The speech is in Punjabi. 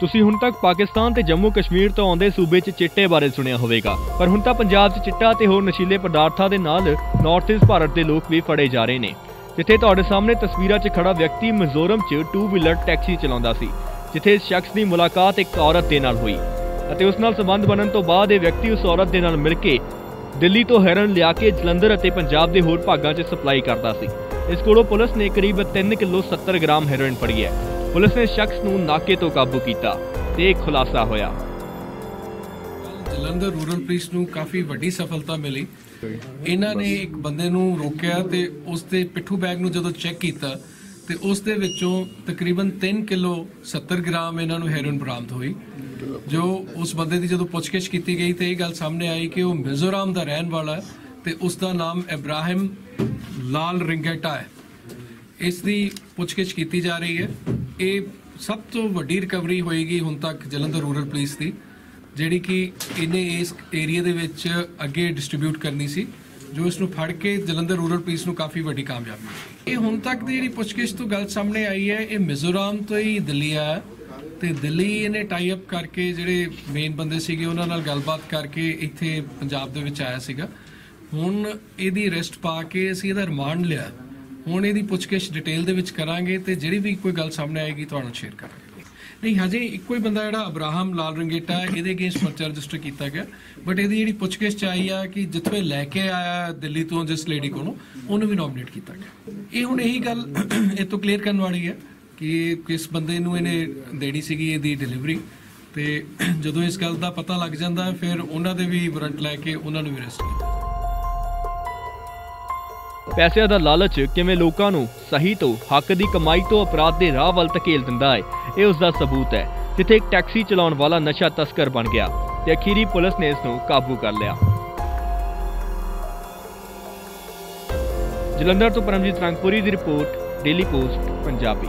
ਤੁਸੀਂ ਹੁਣ ਤੱਕ ਪਾਕਿਸਤਾਨ ਤੇ ਜੰਮੂ ਕਸ਼ਮੀਰ ਤੋਂ ਆਉਂਦੇ ਸੂਬੇ 'ਚ ਚਿੱਟੇ ਬਾਰੇ ਸੁਣਿਆ ਹੋਵੇਗਾ। ਪਰ ਹੁਣ ਤਾਂ ਪੰਜਾਬ 'ਚ ਚਿੱਟਾ ਤੇ ਹੋਰ ਨਸ਼ੀਲੇ ਪਦਾਰਥਾਂ ਦੇ ਨਾਲ ਨਾਰਥ ਈਸਟ ਭਾਰਤ ਦੇ ਲੋਕ ਵੀ ਫੜੇ ਜਾ ਰਹੇ ਨੇ। ਜਿੱਥੇ ਤੁਹਾਡੇ ਸਾਹਮਣੇ ਤਸਵੀਰਾਂ 'ਚ ਖੜਾ ਵਿਅਕਤੀ ਮਿਜ਼ੋਰਮ 'ਚ ਟੂ ਵੀਲਰ ਟੈਕਸੀ ਚਲਾਉਂਦਾ ਸੀ, ਜਿੱਥੇ ਇਸ ਸ਼ਖਸ ਦੀ ਮੁਲਾਕਾਤ ਇੱਕ ਔਰਤ ਦੇ ਨਾਲ ਹੋਈ ਅਤੇ ਉਸ ਨਾਲ ਸੰਬੰਧ ਬਣਨ ਤੋਂ ਬਾਅਦ ਇਹ ਵਿਅਕਤੀ ਉਸ ਔਰਤ ਦੇ ਨਾਲ ਮਿਲ ਕੇ ਦਿੱਲੀ ਤੋਂ ਹੈਰਨ ਲਿਆ ਕੇ ਜਲੰਧਰ ਅਤੇ ਪੰਜਾਬ ਦੇ ਹੋਰ ਭਾਗਾਂ 'ਚ ਸਪਲਾਈ ਕਰਦਾ ਸੀ। ਇਸ ਕੋਲੋਂ ਪੁਲਿਸ ਨੇ ਕਰੀਬ 3 ਕਿਲੋ 70 ਗ੍ਰਾਮ ਹੈਰੋਇਨ ਫੜੀ ਹੈ। ਪੁਲਿਸ ਨੇ ਸ਼ਖਸ ਨੂੰ ਨਾਕੇ ਤੋਂ ਕਾਬੂ ਕੀਤਾ ਤੇ ਖੁਲਾਸਾ ਹੋਇਆ। ਜਲੰਧਰ ਰੂਰਲ ਪੁਲਿਸ ਨੂੰ ਕਾਫੀ ਵੱਡੀ ਸਫਲਤਾ ਮਿਲੀ। ਇਹਨਾਂ ਨੇ ਇੱਕ ਬੰਦੇ ਨੂੰ ਰੋਕਿਆ ਤੇ ਉਸ ਦੇ ਪਿੱਠੂ ਬੈਗ ਨੂੰ ਜਦੋਂ ਚੈੱਕ ਕੀਤਾ ਤੇ ਉਸ ਦੇ ਵਿੱਚੋਂ ਤਕਰੀਬਨ 3 ਕਿਲੋ 70 ਗ੍ਰਾਮ ਇਹਨਾਂ ਨੂੰ ਹੈਰੋਇਨ ਬਰਾਮਦ ਹੋਈ। ਜੋ ਉਸ ਬੰਦੇ ਦੀ ਜਦੋਂ ਪੁੱਛਗਿੱਛ ਕੀਤੀ ਗਈ ਤੇ ਇਹ ਗੱਲ ਸਾਹਮਣੇ ਆਈ ਕਿ ਉਹ ਮਿਜ਼ੋਰਮ ਦਾ ਰਹਿਣ ਵਾਲਾ ਹੈ ਤੇ ਉਸ ਦਾ ਨਾਮ ਇਬਰਾਹਿਮ ਲਾਲ ਰਿੰਗੇਟਾ ਹੈ। ਇਸ ਦੀ ਪੁੱਛਗਿੱਛ ਕੀਤੀ ਜਾ ਰਹੀ ਹੈ। ਇਹ ਸਭ ਤੋਂ ਵੱਡੀ ਰਿਕਵਰੀ ਹੋਏਗੀ ਹੁਣ ਤੱਕ ਜਲੰਧਰ ਰੂਰਲ ਪੁਲਿਸ ਦੀ, ਜਿਹੜੀ ਕਿ ਇਹਨੇ ਇਸ ਏਰੀਆ ਦੇ ਵਿੱਚ ਅੱਗੇ ਡਿਸਟ੍ਰੀਬਿਊਟ ਕਰਨੀ ਸੀ, ਜੋ ਇਸ ਨੂੰ ਫੜ ਕੇ ਜਲੰਧਰ ਰੂਰਲ ਪੁਲਿਸ ਨੂੰ ਕਾਫੀ ਵੱਡੀ ਕਾਮਯਾਬੀ ਮਿਲੀ। ਇਹ ਹੁਣ ਤੱਕ ਦੀ ਜਿਹੜੀ ਪੁੱਛਗਿੱਛ ਤੋਂ ਗੱਲ ਸਾਹਮਣੇ ਆਈ ਹੈ, ਇਹ ਮਿਜ਼ੋਰਮ ਤੋਂ ਹੀ ਦਿੱਲੀ ਆਇਆ ਹੈ ਤੇ ਦਿੱਲੀ ਇਹਨੇ ਟਾਈ ਅਪ ਕਰਕੇ ਜਿਹੜੇ ਮੇਨ ਬੰਦੇ ਸੀਗੇ, ਉਹਨਾਂ ਨਾਲ ਗੱਲਬਾਤ ਕਰਕੇ ਇੱਥੇ ਪੰਜਾਬ ਦੇ ਵਿੱਚ ਆਇਆ ਸੀਗਾ। ਹੁਣ ਇਹਦੀ ਅਰੈਸਟ ਪਾ ਕੇ ਅਸੀਂ ਇਹਦਾ ਰਿਮਾਂਡ ਲਿਆ। ਹੁਣ ਇਹਦੀ ਪੁੱਛਗਿੱਛ ਡਿਟੇਲ ਦੇ ਵਿੱਚ ਕਰਾਂਗੇ ਤੇ ਜਿਹੜੀ ਵੀ ਕੋਈ ਗੱਲ ਸਾਹਮਣੇ ਆਏਗੀ ਤੁਹਾਨੂੰ ਸ਼ੇਅਰ ਕਰਾਂਗੇ। ਨਹੀਂ, ਹਜੇ ਇੱਕੋ ਹੀ ਬੰਦਾ ਜਿਹੜਾ ਅਬਰਾਹਮ ਲਾਲ ਰੰਗੇਟਾ, ਇਹਦੇ ਅਗੇਂਸਟ ਪਰਚਾ ਰਜਿਸਟਰ ਕੀਤਾ ਗਿਆ। ਬਟ ਇਹਦੀ ਜਿਹੜੀ ਪੁੱਛਗਿੱਛ ਚ ਆਈ ਆ ਕਿ ਜਿੱਥੋਂ ਇਹ ਲੈ ਕੇ ਆਇਆ ਦਿੱਲੀ ਤੋਂ ਜਿਸ ਲੇਡੀ ਕੋਲੋਂ, ਉਹਨੂੰ ਵੀ ਨੋਮੀਨੇਟ ਕੀਤਾ ਗਿਆ। ਇਹ ਹੁਣ ਇਹੀ ਗੱਲ ਇਹ ਤੋਂ ਕਲੀਅਰ ਕਰਨ ਵਾਲੀ ਹੈ ਕਿ ਕਿਸ ਬੰਦੇ ਨੂੰ ਇਹਨੇ ਦੇਣੀ ਸੀਗੀ ਇਹਦੀ ਡਿਲੀਵਰੀ ਤੇ ਜਦੋਂ ਇਸ ਗੱਲ ਦਾ ਪਤਾ ਲੱਗ ਜਾਂਦਾ, ਫਿਰ ਉਹਨਾਂ ਦੇ ਵੀ ਵਾਰੰਟ ਲੈ ਕੇ ਉਹਨਾਂ ਨੂੰ ਵੀ ਅਰੈਸਟ ਕੀਤਾ। ਪੈਸਿਆਂ ਦਾ ਲਾਲਚ ਕਿਵੇਂ ਲੋਕਾਂ ਨੂੰ ਸਹੀ ਤੋਂ, ਹੱਕ ਦੀ ਕਮਾਈ ਤੋਂ ਅਪਰਾਧ ਦੇ ਰਾਹ ਵੱਲ ਧਕੇਲ ਦਿੰਦਾ ਹੈ, ਇਹ ਉਸ ਦਾ ਸਬੂਤ ਹੈ, ਜਿੱਥੇ ਇੱਕ ਟੈਕਸੀ ਚਲਾਉਣ ਵਾਲਾ ਨਸ਼ਾ ਤਸਕਰ ਬਣ ਗਿਆ ਤੇ ਅਖੀਰੀ ਪੁਲਿਸ ਨੇ ਇਸ ਨੂੰ ਕਾਬੂ ਕਰ ਲਿਆ। ਜਲੰਧਰ ਤੋਂ ਪਰਮਜੀਤ ਰੰਗਪੁਰੀ ਦੀ ਰਿਪੋਰਟ ਡੇਲੀ ਪੋਸਟ ਪੰਜਾਬੀ।